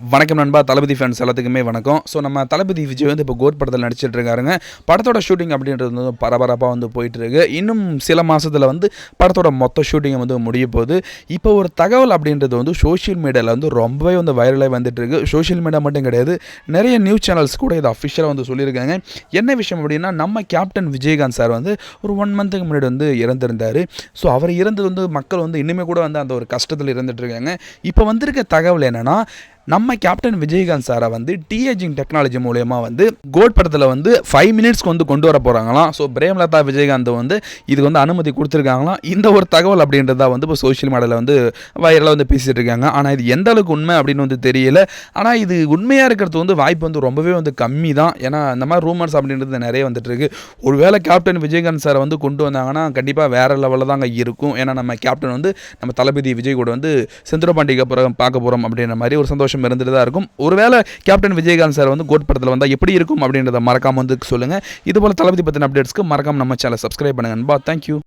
வணக்கம் நண்பா தளபதி ஃபேன்ஸ் எல்லாத்துக்குமே வணக்கம். ஸோ நம்ம தளபதி விஜய் வந்து இப்போ கோட் படத்தில் நடிச்சிட்டு இருக்காருங்க. படத்தோட ஷூட்டிங் அப்படின்றது வந்து பரபரப்பாக வந்து போயிட்டு இருக்கு இன்னும் சில மாதத்தில் வந்து படத்தோட மொத்த ஷூட்டிங்கை வந்து முடிய போகுது. இப்போ ஒரு தகவல் அப்படின்றது வந்து சோஷியல் மீடியாவில் வந்து ரொம்பவே வந்து வைரலாக வந்துட்டு இருக்கு சோஷியல் மீடியா மட்டும் கிடையாது நிறைய நியூஸ் சேனல்ஸ் கூட இதை அஃபிஷியலாக வந்து சொல்லியிருக்காங்க. என்ன விஷயம் அப்படின்னா நம்ம கேப்டன் விஜயகாந்த் சார் வந்து ஒரு ஒன் மந்த்துக்கு முன்னாடி வந்து இறந்திருந்தார். ஸோ அவர் இறந்தது வந்து மக்கள் வந்து இன்னுமே கூட வந்து அந்த ஒரு கஷ்டத்தில் இருந்துட்டு இருக்காங்க. இப்போ வந்திருக்க தகவல் என்னென்னா நம்ம கேப்டன் விஜயகாந்த் சாரை வந்து டிஏஜிங் டெக்னாலஜி மூலயமா வந்து கோட் படத்தில் வந்து ஃபைவ் மினிட்ஸ்க்கு வந்து கொண்டு வர போகிறாங்களாம் ஸோ பிரேம்லதா விஜயகாந்த் வந்து இதுக்கு வந்து அனுமதி கொடுத்துருக்காங்களாம். இந்த ஒரு தகவல் அப்படின்றதா வந்து இப்போ சோஷியல் மீடியாவில் வந்து வைரலாக வந்து பேசிகிட்டு இருக்காங்க. ஆனால் இது எந்த அளவுக்கு உண்மை அப்படின்னு வந்து தெரியல. ஆனால் இது உண்மையாக இருக்கிறது வந்து வாய்ப்பு வந்து ரொம்பவே வந்து கம்மி தான் ஏன்னா இந்த மாதிரி ரூமர்ஸ் அப்படின்றது நிறைய வந்துட்டு இருக்கு. ஒருவேளை கேப்டன் விஜயகாந்த் சாரை வந்து கொண்டு வந்தாங்கன்னா கண்டிப்பாக வேற லெவலில் தாங்க இருக்கும். ஏன்னா நம்ம கேப்டன் வந்து நம்ம தளபதி விஜய் கூட வந்து செந்துர பாண்டிக்கு அப்புறம் பார்க்க போகிறோம் அப்படின்ற மாதிரி ஒரு சந்தோஷம் இருந்துட்டு தான் இருக்கும். ஒருவேளை கேப்டன் விஜயகாந்த் சார் வந்து கோட் படத்தில் வந்தால் எப்படி இருக்கும் அப்படின்றத மறக்காமல் வந்து சொல்லுங்கள் இதுபோல் தளபதி பற்றின அப்டேட்ஸ்க்கு மறக்காம நம்ம சேனல் சப்ஸ்கிரைப் பண்ணுங்கள் நண்பா தேங்க்யூ